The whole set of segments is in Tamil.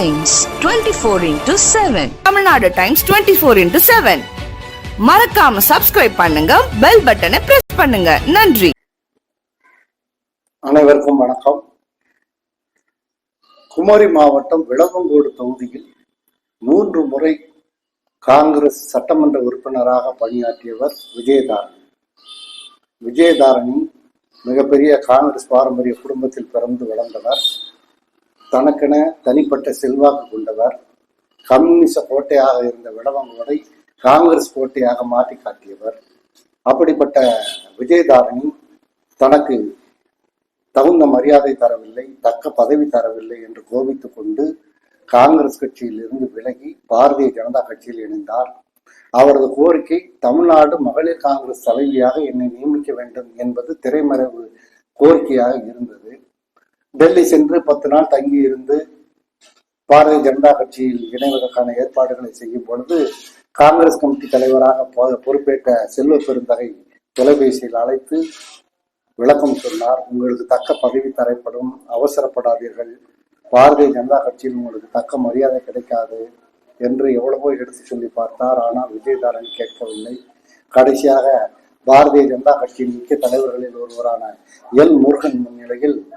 Times twenty four into seven Tamil Nadu times twenty four into seven மறக்காம சப்ஸ்கிரைப் பண்ணுங்க பெல் பட்டனை பிரஸ் பண்ணுங்க. நன்றி. அனைவருக்கும் வணக்கம். குமரி மாவட்டம் விளவங்கோடு தொகுதியில் மூன்று முறை காங்கிரஸ் சட்டமன்ற உறுப்பினராக பணியாற்றியவர் விஜயதாரணி. விஜயதாரணி மிகப்பெரிய காங்கிரஸ் பாரம்பரிய குடும்பத்தில் பிறந்து வளர்ந்தவர். தனக்கென தனிப்பட்ட செல்வாக்கு கொண்டவர் கம்யூனிச கோட்டையாக இருந்த விடவங்களை காங்கிரஸ் கோட்டையாக மாற்றி காட்டியவர். அப்படிப்பட்ட விஜயதாரணி தனக்கு தகுந்த மரியாதை தரவில்லை தக்க பதவி தரவில்லை என்று கோபித்து கொண்டு காங்கிரஸ் கட்சியிலிருந்து விலகி பாரதிய ஜனதா கட்சியில் இணைந்தார். அவரது கோரிக்கை தமிழ்நாடு மகளிர் காங்கிரஸ் தலைவியாக என்னை நியமிக்க வேண்டும் என்பது திரைமறைவு கோரிக்கையாக இருந்தது. டெல்லி சென்று பத்து நாள் தங்கி இருந்து பாரதிய ஜனதா கட்சியில் இணைவதற்கான ஏற்பாடுகளை செய்யும் பொழுது காங்கிரஸ் கமிட்டி தலைவராக பொ- பொறுப்பேற்ற செல்வ பெருந்தகை தொலைபேசியில் அழைத்து விளக்கம் சொன்னார். உங்களுக்கு தக்க பதவி தரப்படும். அவசரப்படாதீர்கள். பாரதிய ஜனதா கட்சியில் உங்களுக்கு தக்க மரியாதை கிடைக்காது என்று எவ்வளவோ எடுத்து சொல்லி பார்த்தார். ஆனால் விஜயதாரன் கேட்கவில்லை. கடைசியாக பாரதிய ஜனதா கட்சியின் முக்கிய தலைவர்களில் ஒருவரான எல். முருகன் முன்னிலையில்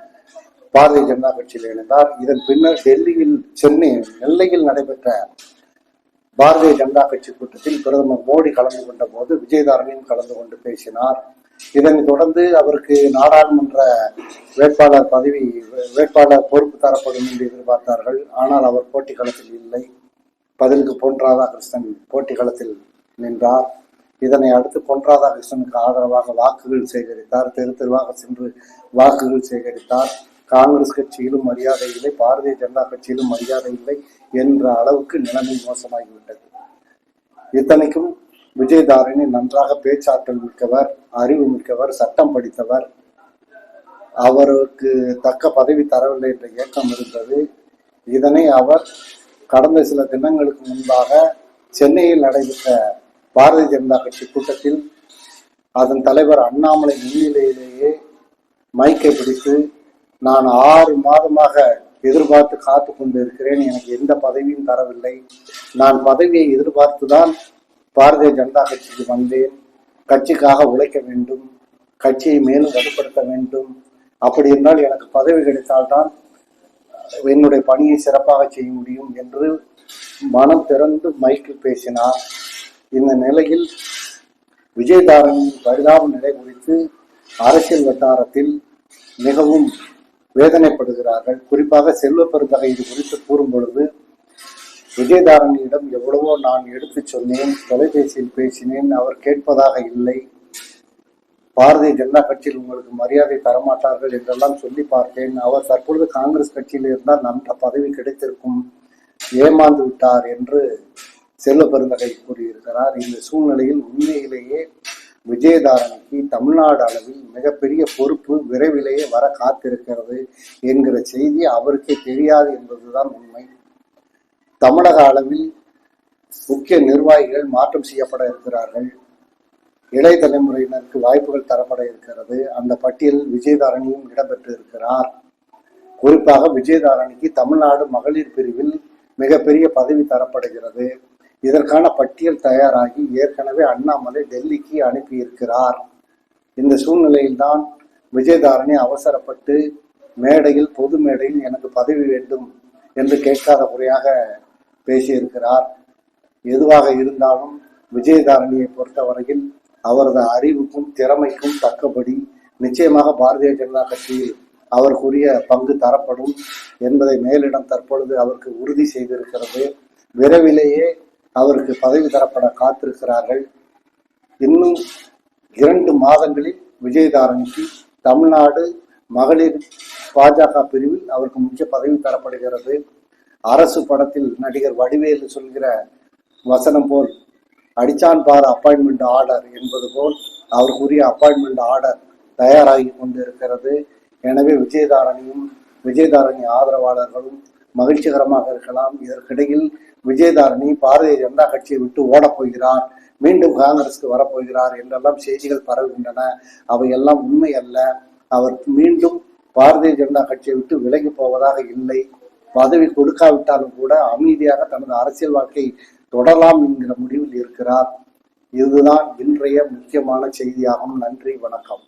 பாரதிய ஜனதா கட்சியில் இணைந்தார். இதன் பின்னர் டெல்லியில் சென்னை நெல்லையில் நடைபெற்ற பாரதிய ஜனதா கட்சி கூட்டத்தில் பிரதமர் மோடி கலந்து கொண்ட போது விஜயதாரணியும் கலந்து கொண்டு பேசினார். இதனைத் தொடர்ந்து அவருக்கு நாடாளுமன்ற வேட்பாளர் பதவி வேட்பாளர் பொறுப்பு தரப்படும் என்று எதிர்பார்த்தார்கள். ஆனால் அவர் போட்டி களத்தில் இல்லை. பதிலுக்கு பொன் ராதாகிருஷ்ணன் போட்டி களத்தில் நின்றார். இதனை அடுத்து பொன் ராதாகிருஷ்ணனுக்கு ஆதரவாக வாக்குகள் சேகரித்தார். தெரு தெருவாக சென்று வாக்குகள் சேகரித்தார். காங்கிரஸ் கட்சியிலும் மரியாதை இல்லை பாரதிய ஜனதா கட்சியிலும் மரியாதை இல்லை என்ற அளவுக்கு நிலைமை மோசமாகிவிட்டது. இத்தனைக்கும் விஜயதாரணி நன்றாக பேச்சாற்றல் மிக்கவர் அறிவு மிக்கவர் சட்டம் படித்தவர். அவருக்கு தக்க பதவி தரவில்லை என்ற ஏக்கம் இருந்தது. இதனை அவர் கடந்த சில தினங்களுக்கு முன்பாக சென்னையில் நடைபெற்ற பாரதிய ஜனதா கட்சி கூட்டத்தில் அதன் தலைவர் அண்ணாமலை முன்னிலையிலேயே மைக்கை பிடித்து நான் ஆறு மாதமாக எதிர்பார்த்து காத்து கொண்டு இருக்கிறேன் எனக்கு எந்த பதவியும் தரவில்லை. நான் பதவியை எதிர்பார்த்துதான் பாரதிய ஜனதா கட்சிக்கு வந்தேன். கட்சிக்காக உழைக்க வேண்டும். கட்சியை மேலும் வலுப்படுத்த வேண்டும். அப்படி இருந்தால் எனக்கு பதவி கிடைத்தால்தான் என்னுடைய பணியை சிறப்பாக செய்ய முடியும் என்று மனம் திறந்து மைக்கில் பேசினார். இந்த நிலையில் விஜயதாரனின் பரிதாப நிலை குறித்து அரசியல் வட்டாரத்தில் மிகவும் வேதனைப்படுகிறார்கள். குறிப்பாக செல்வ பெருந்தகை இது குறித்து கூறும் பொழுது விஜயதாரணியிடம் எவ்வளவோ நான் எடுத்துச் சொன்னேன் தொலைபேசியில் பேசினேன் அவர் கேட்பதாக இல்லை. பாரதிய ஜனதா கட்சியில் உங்களுக்கு மரியாதை தரமாட்டார்கள் என்றெல்லாம் சொல்லி பார்த்தேன். அவர் தற்பொழுது காங்கிரஸ் கட்சியில் இருந்தால் நல்ல பதவி கிடைத்திருக்கும் ஏமாந்து விட்டார் என்று செல்வ பெருந்தகை கூறியிருக்கிறார். இந்த சூழ்நிலையில் உண்மையிலேயே விஜயதாரனுக்கு தமிழ்நாடு அளவில் மிகப்பெரிய பொறுப்பு விரைவிலேயே வர காத்திருக்கிறது என்கிற செய்தி அவருக்கே தெரியாது என்பதுதான் உண்மை. தமிழக அளவில் முக்கிய நிர்வாகிகள் மாற்றம் செய்யப்பட இருக்கிறார்கள். இளைய தலைமுறையினருக்கு வாய்ப்புகள் தரப்பட இருக்கிறது. அந்த பட்டியலில் விஜயதாரணியும் இடம்பெற்று இருக்கிறார். குறிப்பாக விஜயதாரணிக்கு தமிழ்நாடு மகளிர் பிரிவில் மிகப்பெரிய பதவி தரப்படுகிறது. இதற்கான பட்டியல் தயாராகி ஏற்கனவே அண்ணாமலை டெல்லிக்கு அனுப்பியிருக்கிறார். இந்த சூழ்நிலையில்தான் விஜயதாரணி அவசரப்பட்டு மேடையில் பொது மேடையில் எனக்கு பதவி வேண்டும் என்று கேட்காத முறையாக பேசியிருக்கிறார். எதுவாக இருந்தாலும் விஜயதாரணியை பொறுத்தவரையில் அவரது அறிவுக்கும் திறமைக்கும் தக்கபடி நிச்சயமாக பாரதிய ஜனதா கட்சியில் அவருக்குரிய பங்கு தரப்படும் என்பதை மேலிடம் தற்பொழுது அவருக்கு உறுதி செய்திருக்கிறது. விரைவிலேயே அவருக்கு பதவி தரப்பட காத்திருக்கிறார்கள். இன்னும் இரண்டு மாதங்களில் விஜயதாரணிக்கு தமிழ்நாடு மகளிர் பாஜக பிரிவில் அவருக்கு முக்கிய பதவி தரப்படுகிறது. அரசு படத்தில் நடிகர் வடிவேலு சொல்கிற வசனம் போல் அடிச்சான் பார் அப்பாயின்மெண்ட் ஆர்டர் என்பது போல் அவருக்குரிய அப்பாயின்மெண்ட் ஆர்டர் தயாராகி கொண்டிருக்கிறது. எனவே விஜயதாரணியும் விஜயதாரணி ஆதரவாளர்களும் மகிழ்ச்சிகரமாக இருக்கலாம். இதற்கிடையில் விஜயதாரணி பாரதிய ஜனதா கட்சியை விட்டு ஓடப் போகிறார். மீண்டும் காங்கிரஸ்க்கு வரப்போகிறார் என்றெல்லாம் செய்திகள் பரவுகின்றன. அவையெல்லாம் உண்மை அல்ல. அவர் மீண்டும் பாரதிய ஜனதா கட்சியை விட்டு விலகி போவதாக இல்லை. பதவி கொடுக்காவிட்டாலும் கூட அமைதியாக தனது அரசியல் வாழ்க்கை தொடரலாம் என்கிற முடிவில் இருக்கிறார். இதுதான் இன்றைய முக்கியமான செய்தியாகும். நன்றி வணக்கம்.